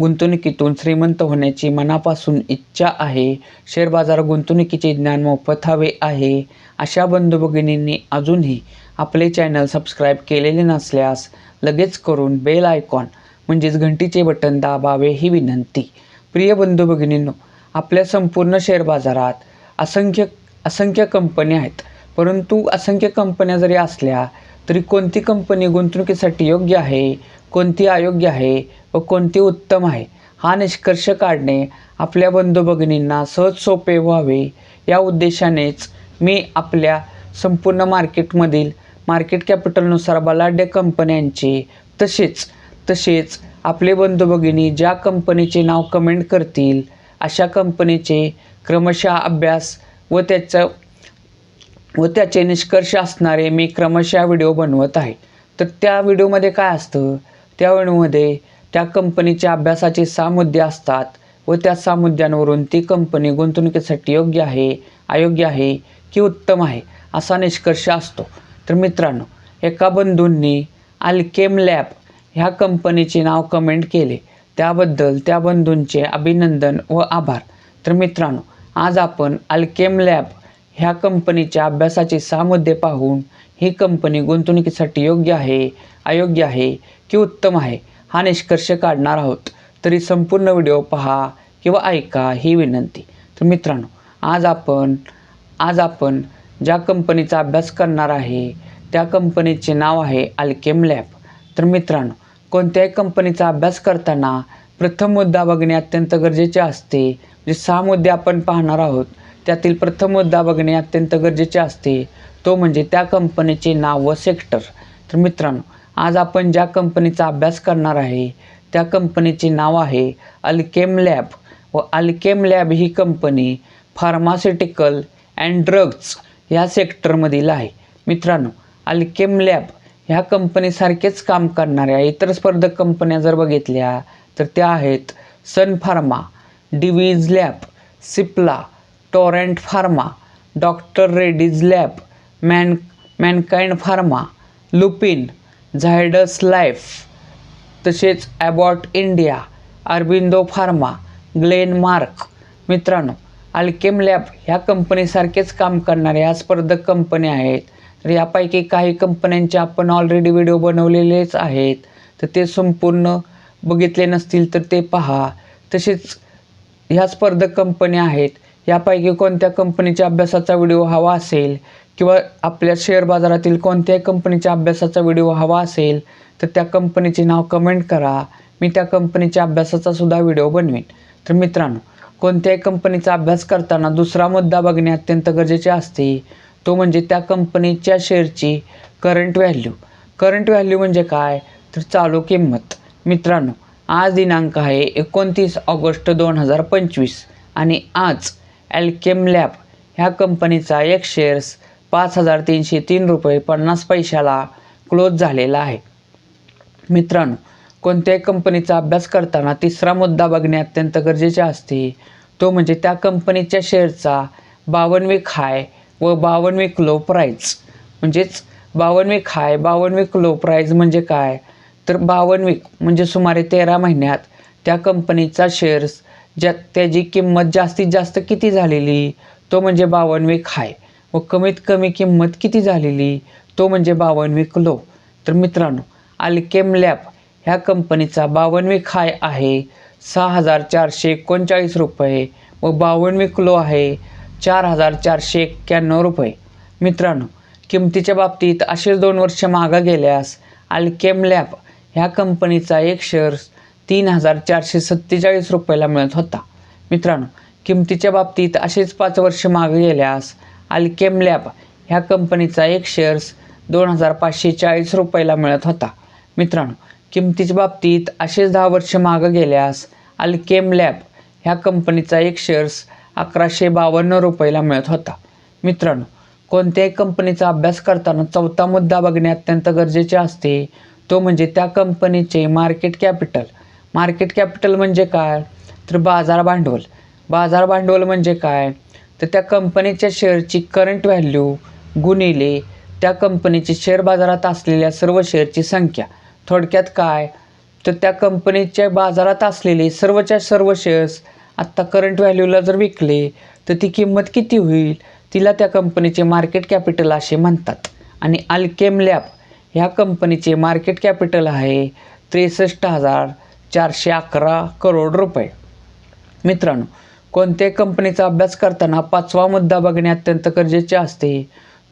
गुंतवणुकीतून श्रीमंत होण्याची मनापासून इच्छा आहे. शेअर बाजार गुंतवणुकीचे ज्ञान मोफत हवे आहे. अशा बंधू भगिनींनी अजूनही आपले चॅनल सबस्क्राईब केलेले नसल्यास लगेच करून बेल आयकॉन म्हणजेच घंटीचे बटन दाबावे ही विनंती. प्रिय बंधू भगिनींनो आपल्या संपूर्ण शेअर बाजारात असंख्य असंख्य कंपन्या आहेत. परंतु असंख्य कंपन्या जरी असल्या तरी कोणती कंपनी गुंतवणुकीसाठी योग्य आहे? कोणती अयोग्य आहे व कोणती उत्तम आहे हा निष्कर्ष काढणे आपल्या बंधू भगिनींना सहज सोपे व्हावे. या उद्देशानेच मी आपल्या संपूर्ण मार्केटमधील मार्केट कॅपिटलनुसार बलाढ्य कंपन्यांचे तसेच तसेच आपले बंधू भगिनी ज्या कंपनीचे नाव कमेंट करतील अशा कंपनीचे क्रमशः अभ्यास व त्याचं व त्याचे निष्कर्ष असणारे मी क्रमशः व्हिडिओ बनवत आहे. तर त्या व्हिडिओमध्ये काय असतं? त्या अणूमध्ये त्या कंपनीच्या अभ्यासाचे सहा मुद्दे असतात व त्या सहा मुद्द्यांवरून ती कंपनी गुंतवणुकीसाठी योग्य आहे अयोग्य आहे की उत्तम आहे असा निष्कर्ष असतो. तर मित्रांनो एका बंधूंनी अल्केम लॅब ह्या कंपनीचे नाव कमेंट केले. त्याबद्दल त्या बंधूंचे अभिनंदन व आभार. तर मित्रांनो आज आपण अल्केम लॅब ह्या कंपनीच्या अभ्यासाचे सहा मुद्दे पाहून ही कंपनी गुंतवणुकीसाठी योग्य आहे अयोग्य आहे की उत्तम आहे. हा निष्कर्ष काढणार आहोत. तरी संपूर्ण व्हिडिओ पहा किंवा ऐका ही विनंती. तर मित्रांनो आज आपण आज आपण ज्या कंपनीचा अभ्यास करणार आहे त्या कंपनीचे नाव आहे अल्केम लॅब तर मित्रांनो कोणत्याही कंपनीचा अभ्यास करताना प्रथम मुद्दा बघणे अत्यंत गरजेचे असते. जे सहा मुद्दे आपण पाहणार आहोत. त्यातील प्रथम मुद्दा बघणे अत्यंत गरजेचे असते. तो म्हणजे त्या कंपनीचे नाव व सेक्टर तर मित्रांनो आज आपण ज्या कंपनीचा अभ्यास करणार आहे त्या कंपनीचे नाव आहे अल्केम लॅब. व अल्केम लॅब ही कंपनी फार्मास्युटिकल अँड ड्रग्ज ह्या सेक्टरमधील आहे. मित्रांनो अल्केम लॅब ह्या कंपनीसारखेच काम करणाऱ्या इतर स्पर्धक कंपन्या जर बघितल्या तर त्या आहेत Sun pharma Divi's lab Cipla Torrent pharma doctor Reddy's lab man Mankind pharma Lupin Zydus life तसेच Abbott India Aurobindo pharma Glenmark. मित्रांनो अल्केम लॅब ह्या कंपनीसारखेच काम करणाऱ्या ह्या स्पर्धक कंपन्या आहेत. तर यापैकी काही कंपन्यांचे आपण ऑलरेडी व्हिडिओ बनवलेलेच आहेत. तर ते संपूर्ण बघितले नसतील तर ते पहा. तसेच ह्या स्पर्धक कंपन्या आहेत. यापैकी कोणत्या कंपनीच्या अभ्यासाचा व्हिडिओ हवा असेल? किंवा आपल्या शेअर बाजारातील कोणत्याही कंपनीच्या अभ्यासाचा व्हिडिओ हवा असेल तर त्या कंपनीचे नाव कमेंट करा. मी त्या कंपनीच्या अभ्यासाचा सुद्धा व्हिडिओ बनवेन. तर मित्रांनो कोणत्याही कंपनीचा अभ्यास करताना दुसरा मुद्दा बघणे अत्यंत गरजेचे असते. तो म्हणजे त्या कंपनीच्या शेअरची करंट व्हॅल्यू करंट व्हॅल्यू म्हणजे काय? तर चालू किंमत. मित्रांनो आज दिनांक आहे एकोणतीस ऑगस्ट दोन हजार पंचवीस आणि आज ॲल्केम लॅब ह्या कंपनीचा एक शेअर्स पाच हजार तीनशे तीन रुपये पन्नास पैशाला क्लोज झालेला आहे. मित्रांनो कोणत्याही कंपनीचा अभ्यास करताना तिसरा मुद्दा बघणे अत्यंत गरजेचे असते. तो म्हणजे त्या कंपनीच्या शेअरचा बावनवीक हाय व बावन्न लो प्राईज म्हणजेच बावनवीक हाय बावनवीक लो प्राईज म्हणजे काय? तर बावन्न म्हणजे सुमारे तेरा महिन्यात त्या कंपनीचा शेअर्स ज्या त्याची किंमत जास्तीत जास्त किती झालेली? तो म्हणजे बावनवीक हाय. व कमीत कमी किंमत किती झालेली? तो म्हणजे बावन्न वीक तर मित्रांनो अल्केम लॅब ह्या कंपनीचा बावन्न खाय आहे. सहा हजार चारशे एकोणचाळीस रुपये व बावन्न वीक आहे. चार हजार चारशे एक्क्याण्णव रुपये. मित्रांनो किमतीच्या बाबतीत असेच दोन वर्ष मागं गेल्यास अल्केम लॅब ह्या कंपनीचा एक शेअर्स तीन हजार चारशे सत्तेचाळीस रुपयाला मिळत होता. मित्रांनो किमतीच्या बाबतीत असेच पाच वर्ष मागे गेल्यास अल्केम लॅब ह्या कंपनीचा एक शेअर्स दोन हजार पाचशे चाळीस रुपयाला मिळत होता. मित्रांनो किमतीच्या बाबतीत असेच दहा वर्ष मागं गेल्यास अल्केम लॅब ह्या कंपनीचा एक शेअर्स अकराशे बावन्न रुपयाला मिळत होता. मित्रांनो कोणत्याही कंपनीचा अभ्यास करताना चौथा मुद्दा बघणे अत्यंत गरजेचे असते. तो म्हणजे त्या कंपनीचे मार्केट कॅपिटल मार्केट कॅपिटल म्हणजे काय? तर बाजार भांडवल. बाजार भांडवल म्हणजे काय? तर त्या कंपनीच्या शेअरची करंट व्हॅल्यू गुणिले त्या कंपनीची शेअर बाजारात असलेल्या सर्व शेअरची संख्या. थोडक्यात काय? तर त्या कंपनीच्या बाजारात असलेले सर्वच्या सर्व शेअर्स आत्ता करंट व्हॅल्यूला जर विकले तर ती किंमत किती होईल? तिला त्या कंपनीचे मार्केट कॅपिटल असे म्हणतात. आणि अल्केम लॅब ह्या कंपनीचे मार्केट कॅपिटल आहे त्रेसष्ट हजार चारशे अकरा करोड रुपये. मित्रांनो कोणत्याही कंपनीचा अभ्यास करताना पाचवा मुद्दा बघणे अत्यंत गरजेचे असते.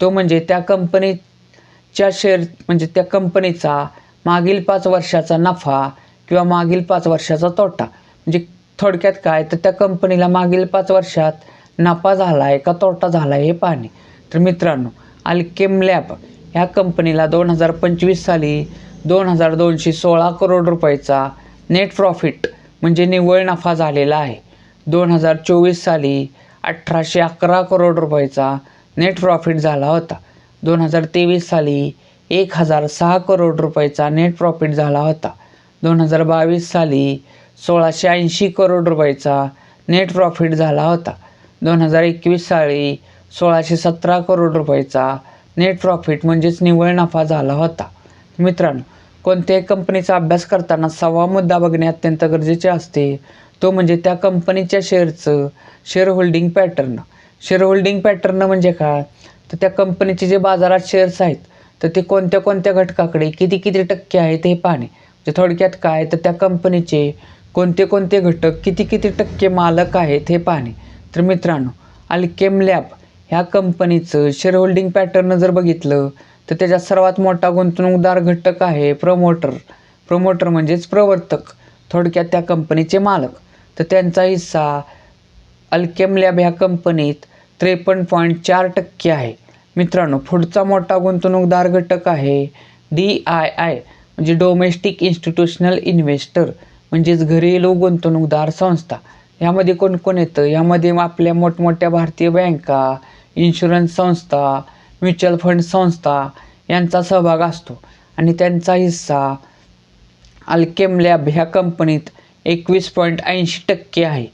तो म्हणजे त्या कंपनीच्या शेअर म्हणजे त्या कंपनीचा मागील पाच वर्षाचा नफा किंवा मागील पाच वर्षाचा तोटा. म्हणजे थोडक्यात काय? तर त्या कंपनीला मागील पाच वर्षात नफा झाला आहे का तोटा झाला आहे हे पाहणे. तर मित्रांनो अल्केम लॅब ह्या कंपनीला दोन हजार पंचवीस साली दोन हजार दोनशे सोळा करोड रुपयाचा नेट प्रॉफिट म्हणजे निव्वळ नफा झालेला आहे. दोन हजार चोवीस साली अठराशे अकरा करोड रुपयाचा नेट प्रॉफिट झाला होता. दोन हजार तेवीस साली एक हजार सहा करोड रुपयाचा नेट प्रॉफिट झाला होता. दोन हजार बावीस साली सोळाशे ऐंशी करोड रुपयाचा नेट प्रॉफिट झाला होता. दोन हजार एकवीस साली सोळाशे सतरा करोड रुपयाचा नेट प्रॉफिट म्हणजेच निव्वळ नफा झाला होता. मित्रांनो कोणत्याही कंपनीचा अभ्यास करताना सहावा मुद्दा बघणे अत्यंत गरजेचे असते. तो म्हणजे त्या कंपनीच्या शेअरचं share holding pattern share holding pattern म्हणजे काय? तर त्या कंपनीचे जे बाजारात शेअर्स आहेत तर ते कोणत्या कोणत्या घटकाकडे किती किती टक्के आहेत हे पाहणे. म्हणजे थोडक्यात काय? तर त्या कंपनीचे कोणते कोणते घटक किती किती टक्के मालक आहेत हे पाहणे. तर मित्रांनो अल्केम लॅब ह्या कंपनीचं शेअर होल्डिंग पॅटर्न जर बघितलं तर त्याच्यात सर्वात मोठा गुंतवणूकदार घटक आहे प्रमोटर प्रमोटर म्हणजेच प्रवर्तक. थोडक्यात त्या कंपनीचे मालक. तर त्यांचा हिस्सा अल्केम लॅब ह्या कंपनीत त्रेपन्न पॉईंट चार टक्के आहे. मित्रांनो पुढचा मोठा गुंतवणूकदार घटक आहे डी आय आय म्हणजे डोमेस्टिक इन्स्टिट्यूशनल इन्व्हेस्टर म्हणजेच घरेलू गुंतवणूकदार संस्था. यामध्ये कोण कोण येतं? यामध्ये आपल्या मोठमोठ्या भारतीय बँका इन्शुरन्स संस्था म्युच्युअल फंड संस्था यांचा सहभाग असतो. आणि त्यांचा हिस्सा अल्केम लॅब ह्या कंपनीत एकवीस पॉईंट ऐंशी टक्के आहे.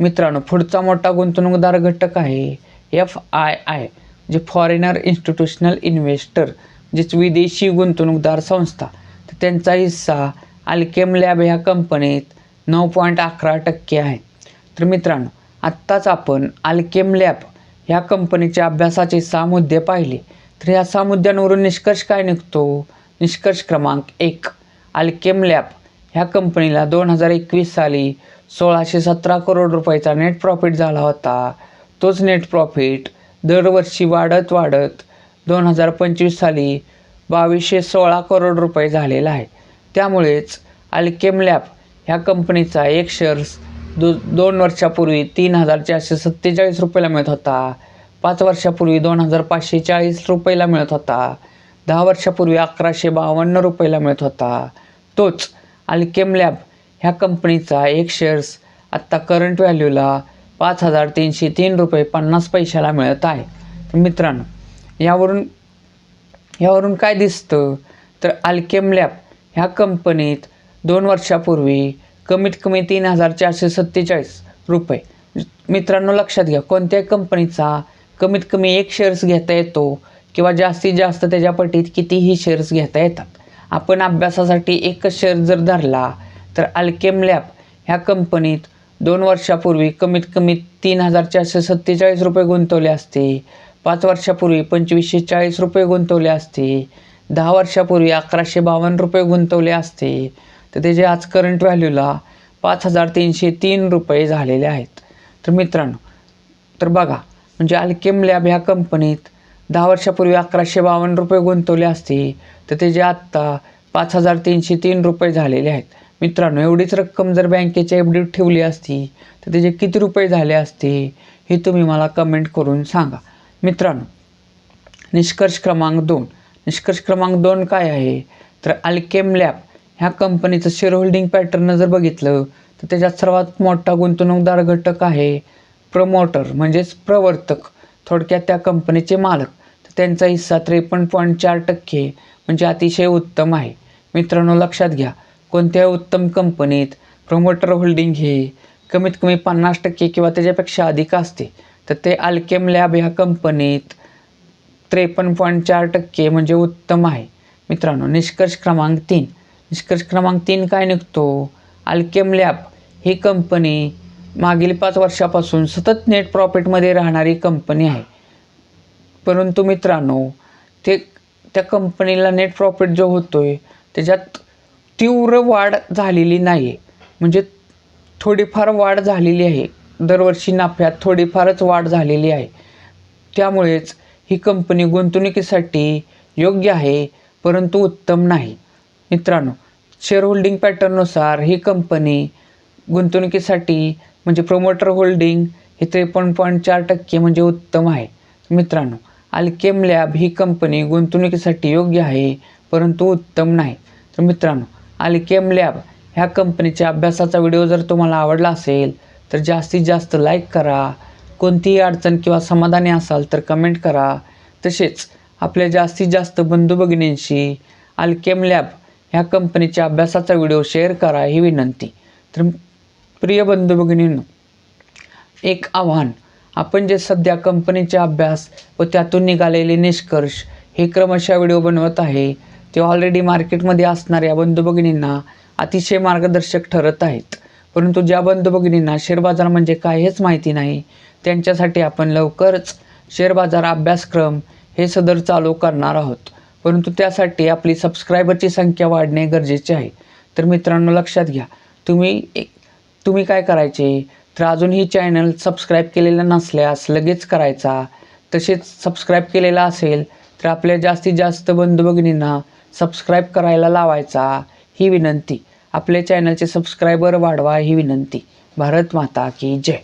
मित्रांनो पुढचा मोठा गुंतवणूकदार घटक आहे एफ आय आय जे फॉरेनर इन्स्टिट्यूशनल इन्व्हेस्टर म्हणजेच विदेशी गुंतवणूकदार संस्था. तर त्यांचा हिस्सा अल्केम लॅब ह्या कंपनीत नऊ पॉईंट अकरा टक्के आहे. तर मित्रांनो आत्ताच आपण अल्केम लॅब ह्या कंपनीच्या अभ्यासाचे सहा मुद्दे पाहिले. तर ह्या सहा मुद्द्यांवरून निष्कर्ष काय निघतो? निष्कर्ष क्रमांक एक अल्केम लॅब. ह्या कंपनीला दोन हजार एकवीस साली सोळाशे सतरा करोड रुपयाचा नेट प्रॉफिट झाला होता. तोच नेट प्रॉफिट दरवर्षी वाढत वाढत दोन हजार पंचवीस साली बावीसशे सोळा करोड रुपये झालेला आहे. त्यामुळेच अल्केम लॅब ह्या कंपनीचा एक शेअर्स दो दोन वर्षापूर्वी तीन हजार चारशे सत्तेचाळीस रुपयाला मिळत होता. पाच वर्षापूर्वी दोन हजार पाचशे चाळीस रुपयाला मिळत होता. दहा वर्षापूर्वी अकराशे बावन्न रुपयाला मिळत होता. तोच अल्केम लॅब ह्या कंपनीचा एक शेअर्स आत्ता करंट व्हॅल्यूला पाच हजार तीनशे तीन रुपये पन्नास पैशाला मिळत आहे. तर मित्रांनो यावरून यावरून काय दिसतं? तर अल्केम लॅब ह्या कंपनीत दोन वर्षापूर्वी कमीत कमी तीन हजार चारशे सत्तेचाळीस रुपये. मित्रांनो लक्षात घ्या कोणत्याही कंपनीचा कमीत कमी एक शेअर्स घेता येतो किंवा जास्तीत जास्त त्याच्या पटीत कितीही शेअर्स घेता येतात. आपण अभ्यासासाठी एकच शेअर जर धरला तर अल्केम लॅब ह्या कंपनीत दोन वर्षापूर्वी कमीत कमी तीन हजार चारशे सत्तेचाळीस रुपये गुंतवले असते. पाच वर्षापूर्वी पंचवीसशे चाळीस रुपये गुंतवले असते. दहा वर्षापूर्वी अकराशे बावन्न रुपये गुंतवले असते. तर त्याचे आज करंट व्हॅल्यूला पाच हजार तीनशे तीन रुपये झालेले आहेत. तर मित्रांनो तर बघा म्हणजे अल्केम लॅब ह्या कंपनीत दहा वर्षापूर्वी अकराशे बावन्न रुपये गुंतवले असते. तर त्याचे आत्ता पाच हजार तीनशे तीन रुपये झालेले आहेत. मित्रांनो एवढीच रक्कम जर बँकेच्या एफ डीत ठेवली असती तर त्याचे किती रुपये झाले असते हे तुम्ही मला कमेंट करून सांगा. मित्रांनो निष्कर्ष क्रमांक दोन. निष्कर्ष क्रमांक दोन काय आहे? तर अल्केम लॅब ह्या कंपनीचं शेअर होल्डिंग पॅटर्न जर बघितलं तर त्याच्यात सर्वात मोठा गुंतवणूकदार घटक आहे प्रमोटर म्हणजेच प्रवर्तक. थोडक्यात त्या कंपनीचे मालक. त्यांचा हिस्सा त्रेपन्न पॉईंट चार टक्के म्हणजे अतिशय उत्तम आहे. मित्रांनो लक्षात घ्या कोणत्या उत्तम कंपनीत प्रमोटर होल्डिंग हे कमीत कमी पन्नास टक्के किंवा त्याच्यापेक्षा अधिक असते. तर ते अल्केम लॅब ह्या कंपनीत त्रेपन्न पॉईंट चार टक्के म्हणजे उत्तम आहे. मित्रांनो निष्कर्ष क्रमांक तीन. निष्कर्ष क्रमांक तीन काय निघतो? अल्केम लॅब ही कंपनी मागील पाच वर्षापासून सतत नेट प्रॉफिटमध्ये राहणारी कंपनी आहे. परंतु मित्रांनो ते त्या कंपनीला नेट प्रॉफिट जो होतो आहे त्याच्यात तीव्र वाढ झालेली नाही आहे म्हणजे थोडीफार वाढ झालेली आहे. दरवर्षी नफ्यात थोडीफारच वाढ झालेली आहे. त्यामुळेच ही कंपनी गुंतवणुकीसाठी योग्य आहे परंतु उत्तम नाही. मित्रांनो शेअर होल्डिंग पॅटर्ननुसार ही कंपनी गुंतवणुकीसाठी म्हणजे प्रोमोटर होल्डिंग हे त्रेपन्न पॉईंट चार टक्के म्हणजे उत्तम आहे. मित्रांनो अल्केम लॅब ही कंपनी गुंतवणुकीसाठी योग्य आहे परंतु उत्तम नाही. तर मित्रांनो अल्केम लॅब ह्या कंपनीच्या अभ्यासाचा व्हिडिओ जर तुम्हाला आवडला असेल तर जास्तीत जास्त लाईक करा. कोणतीही अडचण किंवा समाधानी असाल तर कमेंट करा. तसेच आपल्या जास्तीत जास्त बंधू भगिनींशी अल्केम लॅब ह्या कंपनीच्या अभ्यासाचा व्हिडिओ शेअर करा ही विनंती. तर प्रिय बंधू भगिनींनो एक आव्हान. आपण जे सध्या कंपनीचे अभ्यास व त्यातून निघालेले निष्कर्ष हे क्रमशः व्हिडिओ बनवत आहे ते ऑलरेडी मार्केटमध्ये असणाऱ्या बंधू भगिनींना अतिशय मार्गदर्शक ठरत आहेत. परंतु ज्या बंधू भगिनींना शेअर बाजार म्हणजे काय हेच माहिती नाही त्यांच्यासाठी आपण लवकरच शेअर बाजार अभ्यासक्रम हे सदर चालू करणार आहोत. परंतु त्यासाठी आपली सबस्क्रायबरची संख्या वाढणे गरजेचे आहे. तर मित्रांनो लक्षात घ्या तुम्ही एक तुम्ही काय करायचे? तर अजूनही चॅनल सबस्क्राईब केलेलं नसल्यास लगेच करायचा. तसेच सबस्क्राईब केलेला असेल तर आपल्या जास्तीत जास्त बंधू भगिनींना सबस्क्राईब करायला लावायचा ही विनंती. आपल्या चॅनलचे सबस्क्रायबर वाढवा ही विनंती. भारत माता की जय.